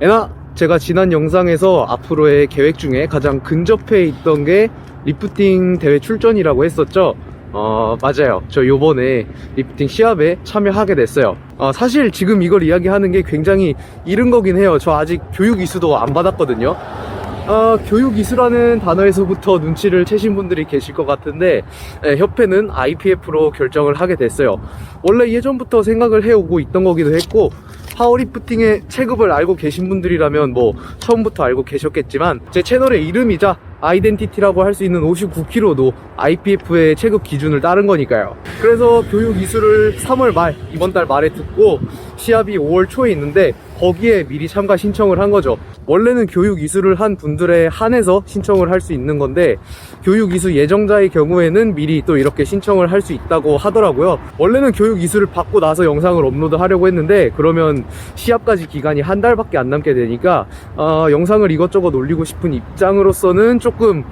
애나 제가 지난 영상에서 앞으로의 계획 중에 가장 근접해 있던 게 리프팅 대회 출전이라고 했었죠. 어, 맞아요. 저 요번에 리프팅 시합에 참여하게 됐어요. 어, 사실 지금 이걸 이야기하는 게 굉장히 이른 거긴 해요. 저 아직 교육 이수도 안 받았거든요. 어, 교육 이수라는 단어에서부터 눈치를 채신 분들이 계실 것 같은데 예, 협회는 IPF로 결정을 하게 됐어요. 원래 예전부터 생각을 해오고 있던 거기도 했고 파워리프팅의 체급을 알고 계신 분들이라면 뭐 처음부터 알고 계셨겠지만 제 채널의 이름이자 아이덴티티라고 할 수 있는 59kg도 IPF의 체급 기준을 따른 거니까요. 그래서 교육 이수를 3월 말 이번 달 말에 듣고 시합이 5월 초에 있는데 거기에 미리 참가 신청을 한 거죠. 원래는 교육 이수를 한 분들에 한해서 신청을 할 수 있는 건데 교육 이수 예정자의 경우에는 미리 또 이렇게 신청을 할 수 있다고 하더라고요. 원래는 교육 이수를 받고 나서 영상을 업로드 하려고 했는데 그러면 시합까지 기간이 한 달밖에 안 남게 되니까 어, 영상을 이것저것 올리고 싶은 입장으로서는 조금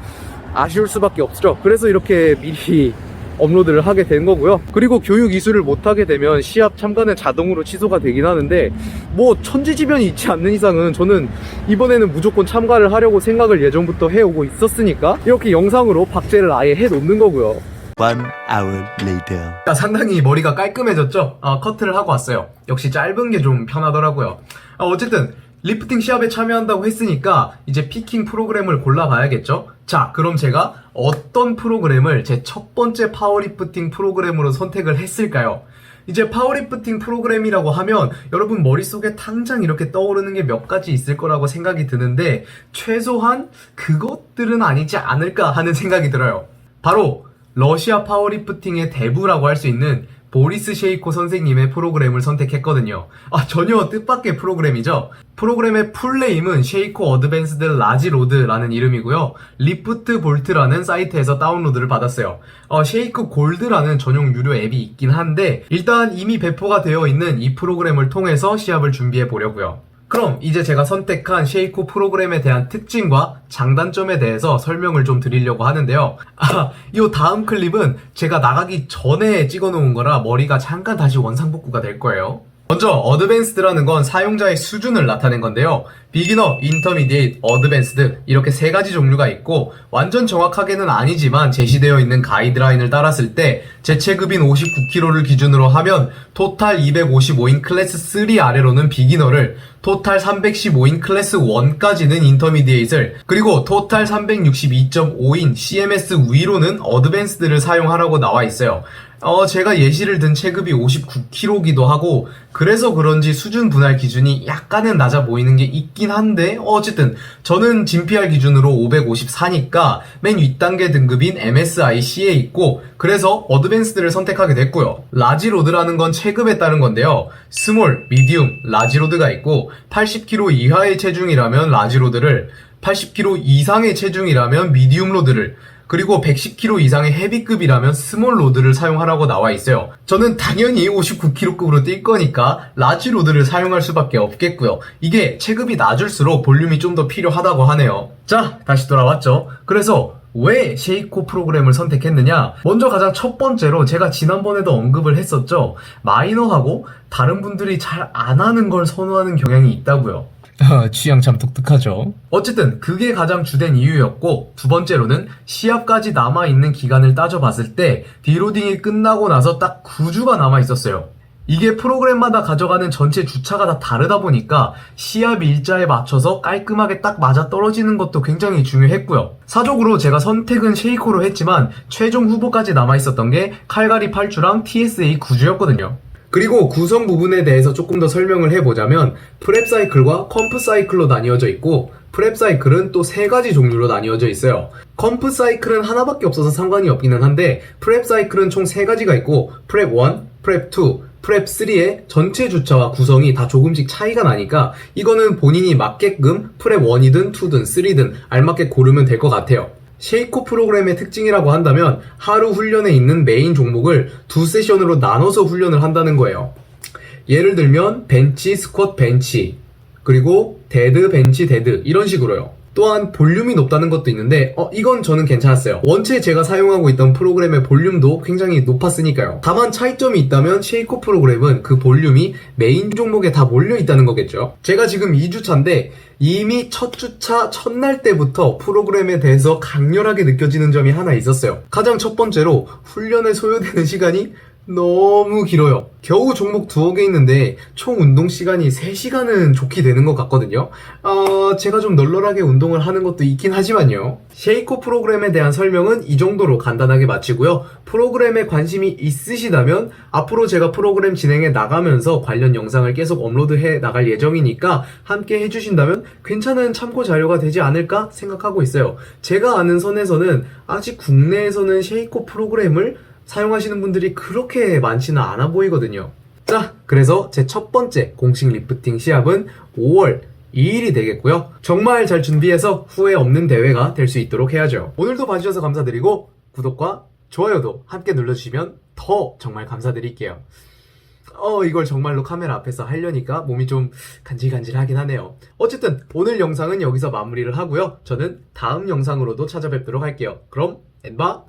아쉬울 수밖에 없죠. 그래서 이렇게 미리 업로드를 하게 된 거고요. 그리고 교육 이수를 못하게 되면 시합 참가는 자동으로 취소가 되긴 하는데 뭐 천지지변이 있지 않는 이상은 저는 이번에는 무조건 참가를 하려고 생각을 예전부터 해오고 있었으니까 이렇게 영상으로 박제를 아예 해놓는 거고요. One hour later. 자, 상당히 머리가 깔끔해졌죠? 아, 커트를 하고 왔어요. 역시 짧은 게 좀 편하더라고요. 아, 어쨌든, 리프팅 시합에 참여한다고 했으니까, 이제 피킹 프로그램을 골라봐야겠죠? 자, 그럼 제가 어떤 프로그램을 제 첫 번째 파워리프팅 프로그램으로 선택을 했을까요? 이제 파워리프팅 프로그램이라고 하면 여러분 머릿속에 당장 이렇게 떠오르는 게 몇 가지 있을 거라고 생각이 드는데 최소한 그것들은 아니지 않을까 하는 생각이 들어요. 바로 러시아 파워리프팅의 대부라고 할 수 있는 보리스 셰이코 선생님의 프로그램을 선택했거든요. 아, 전혀 뜻밖의 프로그램이죠. 프로그램의 풀네임은 셰이코 어드밴스드 라지 로드라는 이름이고요. 리프트 볼트라는 사이트에서 다운로드를 받았어요. 어, 셰이크 골드라는 전용 유료 앱이 있긴 한데 일단 이미 배포가 되어 있는 이 프로그램을 통해서 시합을 준비해 보려고요. 그럼 이제 제가 선택한 쉐이코 프로그램에 대한 특징과 장단점에 대해서 설명을 좀 드리려고 하는데요. 아, 이 다음 클립은 제가 나가기 전에 찍어 놓은 거라 머리가 잠깐 다시 원상복구가 될 거예요. 먼저 어드밴스드라는 건 사용자의 수준을 나타낸 건데요. 비기너, 인터미디에이트, 어드밴스드 이렇게 세 가지 종류가 있고 완전 정확하게는 아니지만 제시되어 있는 가이드라인을 따랐을 때제 체급인 59kg를 기준으로 하면 토탈 255인 클래스 3 아래로는 비기너를 토탈 315인 클래스 1까지는 인터미디에이트를 그리고 토탈 362.5인 CMS 위로는 어드밴스드를 사용하라고 나와 있어요. 어, 제가 예시를 든 체급이 59kg기도 하고, 그래서 그런지 수준 분할 기준이 약간은 낮아 보이는 게 있긴 한데, 어쨌든, 저는 진PR 기준으로 554니까 맨 윗단계 등급인 MSIC에 있고, 그래서 어드밴스드를 선택하게 됐고요. 라지로드라는 건 체급에 따른 건데요. 스몰, 미디움, 라지로드가 있고, 80kg 이하의 체중이라면 라지로드를, 80kg 이상의 체중이라면 미디움 로드를, 그리고 110kg 이상의 헤비급이라면 스몰 로드를 사용하라고 나와 있어요. 저는 당연히 59kg급으로 뛸 거니까 라지 로드를 사용할 수밖에 없겠고요. 이게 체급이 낮을수록 볼륨이 좀 더 필요하다고 하네요. 자, 다시 돌아왔죠. 그래서 왜 쉐이코 프로그램을 선택했느냐? 먼저 가장 첫 번째로 제가 지난번에도 언급을 했었죠. 마이너하고 다른 분들이 잘 안 하는 걸 선호하는 경향이 있다고요. 취향 참 독특하죠. 어쨌든 그게 가장 주된 이유였고 두 번째로는 시합까지 남아있는 기간을 따져봤을 때 디로딩이 끝나고 나서 딱 9주가 남아있었어요. 이게 프로그램마다 가져가는 전체 주차가 다 다르다 보니까 시합 일자에 맞춰서 깔끔하게 딱 맞아 떨어지는 것도 굉장히 중요했고요. 사적으로 제가 선택은 쉐이코로 했지만 최종 후보까지 남아있었던 게 칼가리 8주랑 TSA 9주였거든요. 그리고 구성 부분에 대해서 조금 더 설명을 해보자면 프랩 사이클과 컴프 사이클로 나뉘어져 있고 프랩 사이클은 또 세 가지 종류로 나뉘어져 있어요. 컴프 사이클은 하나밖에 없어서 상관이 없기는 한데 프랩 사이클은 총 세 가지가 있고 프랩 1, 프랩 2, 프랩 3의 전체 주차와 구성이 다 조금씩 차이가 나니까 이거는 본인이 맞게끔 프랩 1이든 2든 3든 알맞게 고르면 될 것 같아요. 쉐이코 프로그램의 특징이라고 한다면 하루 훈련에 있는 메인 종목을 두 세션으로 나눠서 훈련을 한다는 거예요. 예를 들면 벤치, 스쿼트, 벤치 그리고 데드, 벤치, 데드 이런 식으로요. 또한 볼륨이 높다는 것도 있는데 어 이건 저는 괜찮았어요. 원체 제가 사용하고 있던 프로그램의 볼륨도 굉장히 높았으니까요. 다만 차이점이 있다면 쉐이코 프로그램은 그 볼륨이 메인 종목에 다 몰려 있다는 거겠죠. 제가 지금 2주차인데 이미 첫 주차 첫날 때부터 프로그램에 대해서 강렬하게 느껴지는 점이 하나 있었어요. 가장 첫 번째로 훈련에 소요되는 시간이 너무 길어요. 겨우 종목 두어 개 있는데 총 운동 시간이 3시간은 좋게 되는 것 같거든요. 어, 제가 좀 널널하게 운동을 하는 것도 있긴 하지만요. 쉐이코 프로그램에 대한 설명은 이 정도로 간단하게 마치고요. 프로그램에 관심이 있으시다면 앞으로 제가 프로그램 진행해 나가면서 관련 영상을 계속 업로드해 나갈 예정이니까 함께 해주신다면 괜찮은 참고 자료가 되지 않을까 생각하고 있어요. 제가 아는 선에서는 아직 국내에서는 쉐이코 프로그램을 사용하시는 분들이 그렇게 많지는 않아 보이거든요. 자, 그래서 제 첫 번째 공식 리프팅 시합은 5월 2일이 되겠고요. 정말 잘 준비해서 후회 없는 대회가 될 수 있도록 해야죠. 오늘도 봐주셔서 감사드리고 구독과 좋아요도 함께 눌러주시면 더 정말 감사드릴게요. 어, 이걸 정말로 카메라 앞에서 하려니까 몸이 좀 간질간질하긴 하네요. 어쨌든 오늘 영상은 여기서 마무리를 하고요. 저는 다음 영상으로도 찾아뵙도록 할게요. 그럼 엔바